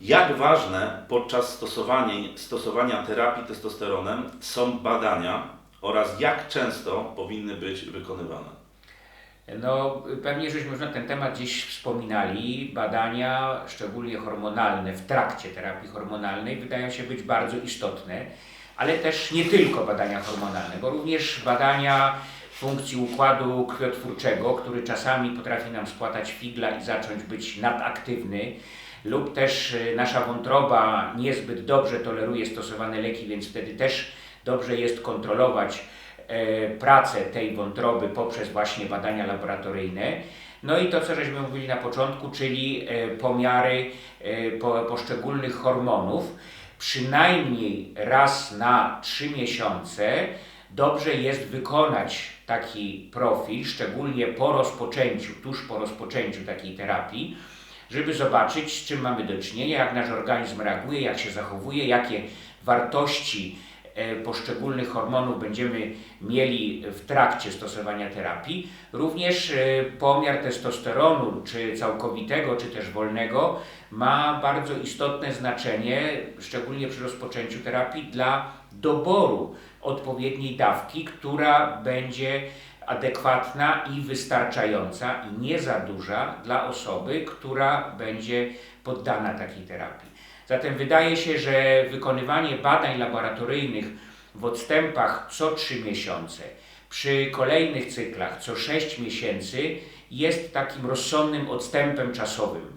Jak ważne podczas stosowania, stosowania terapii testosteronem są badania oraz jak często powinny być wykonywane? No, pewnie żeśmy na ten temat gdzieś wspominali. Badania, szczególnie hormonalne, w trakcie terapii hormonalnej, wydają się być bardzo istotne, ale też nie tylko badania hormonalne, bo również badania funkcji układu krwiotwórczego, który czasami potrafi nam spłatać figla i zacząć być nadaktywny, lub też y, nasza wątroba niezbyt dobrze toleruje stosowane leki, więc wtedy też dobrze jest kontrolować e, pracę tej wątroby poprzez właśnie badania laboratoryjne. No i to, co żeśmy mówili na początku, czyli e, pomiary e, po, poszczególnych hormonów. Przynajmniej raz na 3 miesiące dobrze jest wykonać taki profil, szczególnie po rozpoczęciu, tuż po rozpoczęciu takiej terapii, żeby zobaczyć, z czym mamy do czynienia, jak nasz organizm reaguje, jak się zachowuje, jakie wartości e, poszczególnych hormonów będziemy mieli w trakcie stosowania terapii. Również e, pomiar testosteronu, czy całkowitego, czy też wolnego, ma bardzo istotne znaczenie, szczególnie przy rozpoczęciu terapii, dla doboru odpowiedniej dawki, która będzie adekwatna i wystarczająca i nie za duża dla osoby, która będzie poddana takiej terapii. Zatem wydaje się, że wykonywanie badań laboratoryjnych w odstępach co 3 miesiące, przy kolejnych cyklach co 6 miesięcy jest takim rozsądnym odstępem czasowym.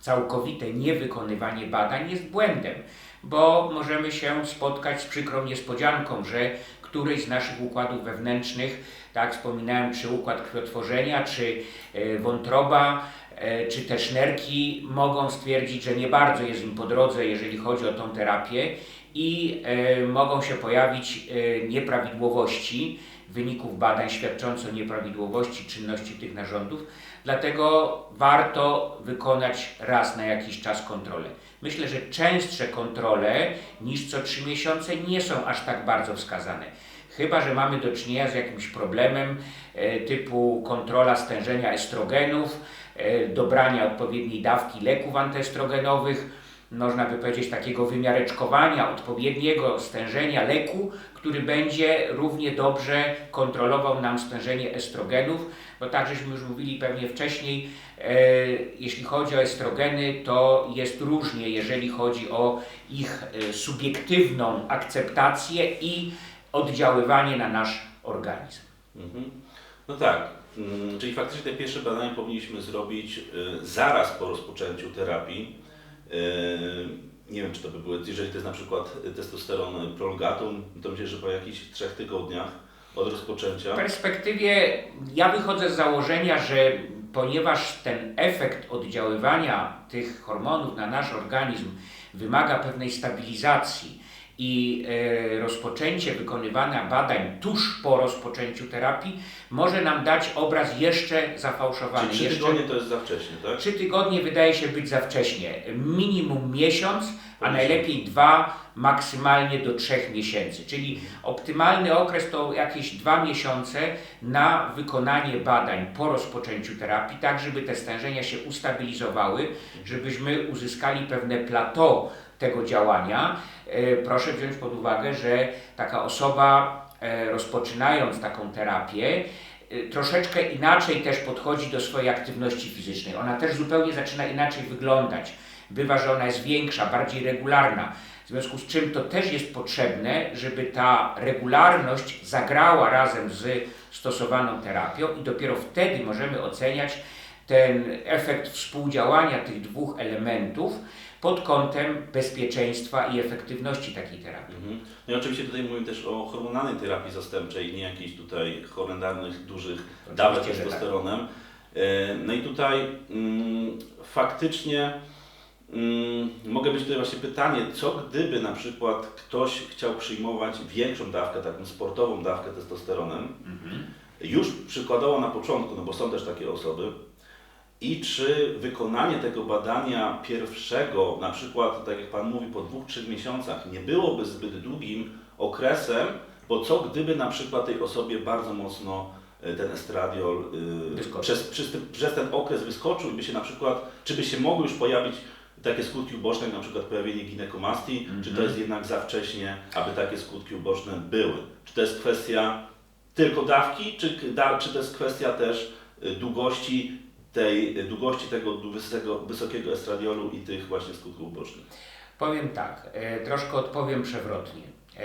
Całkowite niewykonywanie badań jest błędem, bo możemy się spotkać z przykrą niespodzianką, że któryś z naszych układów wewnętrznych, tak wspominałem, czy układ krwiotworzenia, czy e, wątroba, e, czy też nerki mogą stwierdzić, że nie bardzo jest im po drodze, jeżeli chodzi o tą terapię i e, mogą się pojawić nieprawidłowości wyników badań świadczące o nieprawidłowości czynności tych narządów. Dlatego warto wykonać raz na jakiś czas kontrolę. Myślę, że częstsze kontrole niż co 3 miesiące nie są aż tak bardzo wskazane. Chyba, że mamy do czynienia z jakimś problemem e, typu kontrola stężenia estrogenów, e, dobrania odpowiedniej dawki leków antyestrogenowych, można by powiedzieć takiego wymiareczkowania odpowiedniego stężenia leku, który będzie równie dobrze kontrolował nam stężenie estrogenów, bo tak żeśmy już mówili pewnie wcześniej, e, jeśli chodzi o estrogeny, to jest różnie, jeżeli chodzi o ich subiektywną akceptację i oddziaływanie na nasz organizm. Mhm. No tak, mm, czyli faktycznie te pierwsze badania powinniśmy zrobić y, zaraz po rozpoczęciu terapii. Y, Nie wiem, czy to by były, jeżeli to jest na przykład testosteron prolongatum, to myślę, że po jakichś trzech tygodniach od rozpoczęcia. W perspektywie ja wychodzę z założenia, że ponieważ ten efekt oddziaływania tych hormonów na nasz organizm wymaga pewnej stabilizacji i e, rozpoczęcie wykonywania badań tuż po rozpoczęciu terapii może nam dać obraz jeszcze zafałszowany. Czyli trzy tygodnie to jest za wcześnie, tak? Trzy tygodnie wydaje się być za wcześnie. Minimum miesiąc, a najlepiej dwa, maksymalnie do trzech miesięcy. Czyli optymalny okres to jakieś dwa miesiące na wykonanie badań po rozpoczęciu terapii, tak żeby te stężenia się ustabilizowały, żebyśmy uzyskali pewne plateau tego działania. E, Proszę wziąć pod uwagę, że taka osoba e, rozpoczynając taką terapię, y, troszeczkę inaczej też podchodzi do swojej aktywności fizycznej. Ona też zupełnie zaczyna inaczej wyglądać. Bywa, że ona jest większa, bardziej regularna. W związku z czym to też jest potrzebne, żeby ta regularność zagrała razem z stosowaną terapią i dopiero wtedy możemy oceniać ten efekt współdziałania tych dwóch elementów pod kątem bezpieczeństwa i efektywności takiej terapii. Mhm. No i oczywiście tutaj mówimy też o hormonalnej terapii zastępczej, nie jakichś tutaj horrendalnych, dużych dawek tak. testosteronem. E, No i tutaj mm, faktycznie mogę być tutaj właśnie pytanie, co gdyby na przykład ktoś chciał przyjmować większą dawkę, taką sportową dawkę testosteronem, Mhm. już przykładowo na początku, no bo są też takie osoby, i czy wykonanie tego badania pierwszego, na przykład, tak jak Pan mówi, po dwóch, trzech miesiącach, nie byłoby zbyt długim okresem, bo co gdyby na przykład tej osobie bardzo mocno e, ten estradiol y, Wyskoczył. przez, przez, ten, przez ten okres wyskoczył i by się na przykład, czy by się mogły już pojawić takie skutki uboczne, jak na przykład pojawienie ginekomastii, czy to jest jednak za wcześnie, aby takie skutki uboczne były? Czy to jest kwestia tylko dawki, czy, czy to jest kwestia też y, długości tej, y, długości tego wysokiego, wysokiego estradiolu i tych właśnie skutków ubocznych? Powiem tak, e, troszkę odpowiem przewrotnie. E,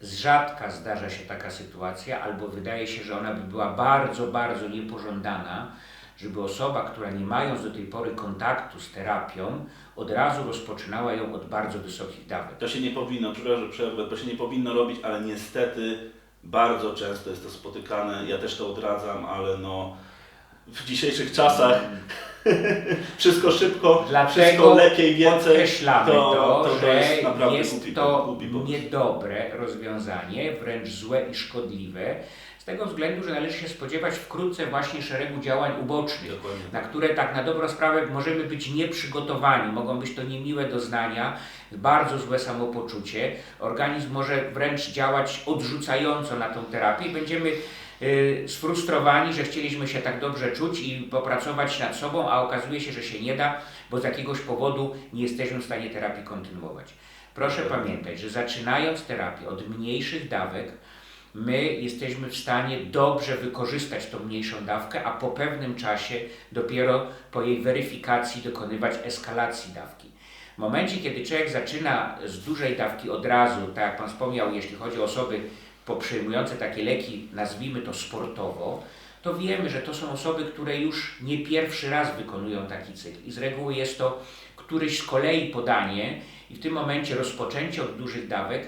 z rzadka zdarza się taka sytuacja, albo wydaje się, że ona by była bardzo, bardzo niepożądana, żeby osoba, która nie mając do tej pory kontaktu z terapią, od razu rozpoczynała ją od bardzo wysokich dawek. To się nie powinno, przepraszam, przerwę, to się nie powinno robić, ale niestety bardzo często jest to spotykane. Ja też to odradzam, ale no w dzisiejszych czasach wszystko szybko, Dlatego wszystko lepiej, więcej. to, to, to, że jest naprawdę jest to głupi pomysł. niedobre rozwiązanie, wręcz złe i szkodliwe, tego względu, że należy się spodziewać wkrótce właśnie szeregu działań ubocznych, Dokładnie. na które tak na dobrą sprawę możemy być nieprzygotowani, mogą być to niemiłe doznania, bardzo złe samopoczucie, organizm może wręcz działać odrzucająco na tą terapię i będziemy y, sfrustrowani, że chcieliśmy się tak dobrze czuć i popracować nad sobą, a okazuje się, że się nie da, bo z jakiegoś powodu nie jesteśmy w stanie terapii kontynuować. Proszę pamiętać, że zaczynając terapię od mniejszych dawek, my jesteśmy w stanie dobrze wykorzystać tą mniejszą dawkę, a po pewnym czasie dopiero po jej weryfikacji dokonywać eskalacji dawki. W momencie, kiedy człowiek zaczyna z dużej dawki od razu, tak jak Pan wspomniał, jeśli chodzi o osoby przyjmujące takie leki, nazwijmy to sportowo, to wiemy, że to są osoby, które już nie pierwszy raz wykonują taki cykl. I z reguły jest to któryś z kolei podanie i w tym momencie rozpoczęcie od dużych dawek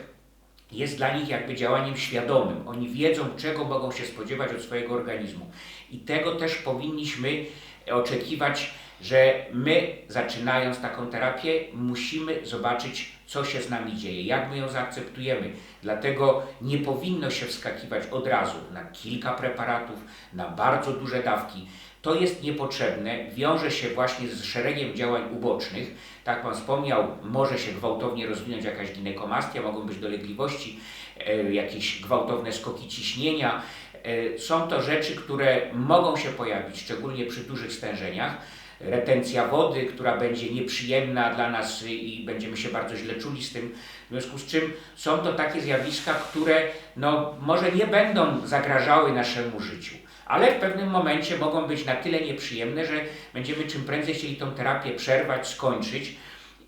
jest dla nich jakby działaniem świadomym. Oni wiedzą, czego mogą się spodziewać od swojego organizmu. I tego też powinniśmy oczekiwać, że my, zaczynając taką terapię, musimy zobaczyć, co się z nami dzieje, jak my ją zaakceptujemy. Dlatego nie powinno się wskakiwać od razu na kilka preparatów, na bardzo duże dawki. To jest niepotrzebne, wiąże się właśnie z szeregiem działań ubocznych. Tak Pan wspomniał, może się gwałtownie rozwinąć jakaś ginekomastia, mogą być dolegliwości, e, jakieś gwałtowne skoki ciśnienia. E, są to rzeczy, które mogą się pojawić, szczególnie przy dużych stężeniach. Retencja wody, która będzie nieprzyjemna dla nas i będziemy się bardzo źle czuli z tym. W związku z czym są to takie zjawiska, które no, może nie będą zagrażały naszemu życiu ale w pewnym momencie mogą być na tyle nieprzyjemne, że będziemy czym prędzej chcieli tą terapię przerwać, skończyć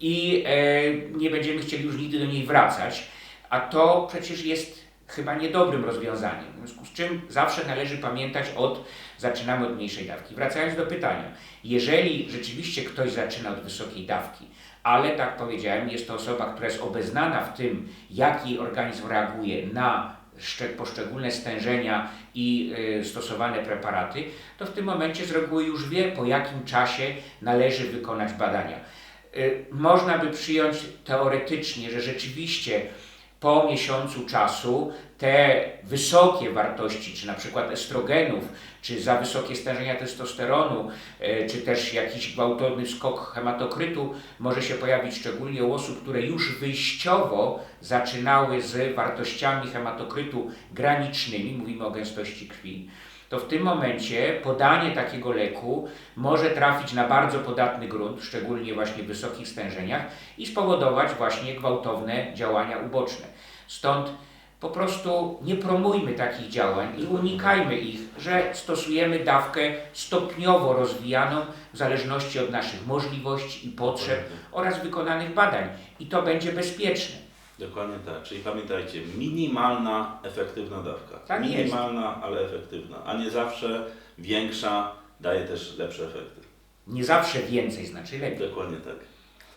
i e, nie będziemy chcieli już nigdy do niej wracać. A to przecież jest chyba niedobrym rozwiązaniem. W związku z czym zawsze należy pamiętać od, zaczynamy od mniejszej dawki. Wracając do pytania, jeżeli rzeczywiście ktoś zaczyna od wysokiej dawki, ale tak powiedziałem, jest to osoba, która jest obeznana w tym, jak jej organizm reaguje na poszczególne stężenia i y, stosowane preparaty, to w tym momencie z reguły już wie, po jakim czasie należy wykonać badania. Y, można by przyjąć teoretycznie, że rzeczywiście po miesiącu czasu te wysokie wartości, czy na przykład estrogenów, czy za wysokie stężenia testosteronu, e, czy też jakiś gwałtowny skok hematokrytu może się pojawić szczególnie u osób, które już wyjściowo zaczynały z wartościami hematokrytu granicznymi, mówimy o gęstości krwi, to w tym momencie podanie takiego leku może trafić na bardzo podatny grunt, szczególnie właśnie w wysokich stężeniach i spowodować właśnie gwałtowne działania uboczne. Stąd po prostu nie promujmy takich działań i unikajmy ich, że stosujemy dawkę stopniowo rozwijaną w zależności od naszych możliwości i potrzeb oraz wykonanych badań. I to będzie bezpieczne. Dokładnie tak. Czyli pamiętajcie, minimalna, efektywna dawka. Tak jest. minimalna, ale efektywna, a nie zawsze większa daje też lepsze efekty. Nie zawsze więcej znaczy lepiej. Dokładnie tak.